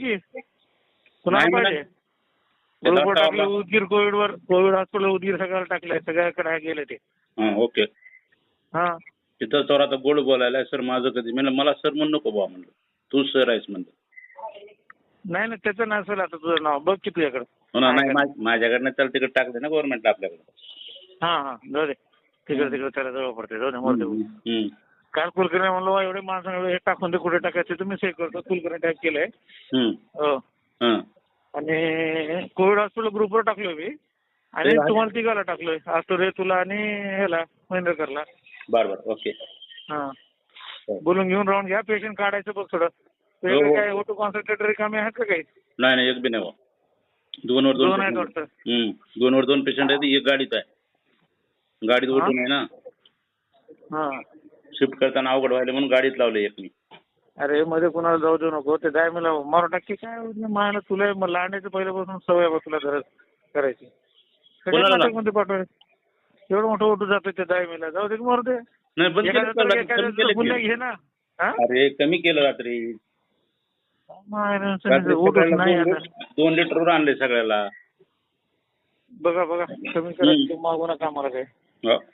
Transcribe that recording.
की? तुला नाही पाहिजे? मला- ते ग्रुपवर डॉक्टर टाकलं आपला- उदगीर कोविडवर कोविड हॉस्पिटल उदगीर सगळ्याला टाकलंय सगळ्याकडे गेले ते. हा ओके. हा. तिथं तर आता गोड बोलायला सर माझं कधी म्हणलं मला सर म्हणू नको बा म्हणलं. तू सर आहेस म्हणलं. नाही नाही त्याचं नसेल आता तुझं नाव बघ की तुझ्याकडे हो ना नाही मा- माझ्याकडनं त्याला तिकडे टाकलं ना गव्हर्नमेंट आपल्याकडे. हा हा जाऊ दे. तिकडे तिकडे त्याला जवळ पडते. जाऊ दे मोर हम्म. काल कुलकर्णी म्हणलो "वा, एवढे माणसं एवढे हे टाकून दे कुठे टाकायचे? तुम्ही सेव करतो. कुलकर्णी टाईप केलंय. हम्म. हो. हा. आणि कोविड हॉस्पिटल ग्रुपवर टाकलोय मी. आणि ते. तुम्हाला तिघाला टाकलोय. आस्तुरे तुला आणि ह्याला महेंद्रकरला. बरं बरं. ओके. हा. बोलून घेऊन राहून घ्या पेशंट काढायचं बघ थोडं. हो, तुझ्याकडे हो. काय ओटो कॉन्सन्ट्रेटर कमी आहेत का काही? नाही नाही एक बी नाही बा दोन वर दोन दोन आहेत patient वाटतं. आहेत. हम्म. दोन वर दोन पेशंट आहेत एक गाडीत आहे. गाडीत हा? ओटून आहे ना. हा. शिफ्ट करताना अवघड व्हायला म्हणून गाडीत लावले एक मी. अरे मध्ये कुणाला जाऊ देऊ नको. ते जाय मला मारून टाकी काय? मला तुला मग लहानाचं पहिल्यापासून सवय बा तुला गरज करायची. कोणाला? मध्ये एवढं मोठं ओटू जातं ते दाय मेला जाऊ दे की मारू दे. नाही बंद तर केलं की? घे ना. हा? अरे कमी केलं रात्री. मायनं रात्री सांगितलं, ओटूच सगळ्याला नाही दोन आता. लिटर- दोन लिटरवर आणले सगळ्याला. बघा बघा. कमी करा मागू नका आम्हाला काय हो.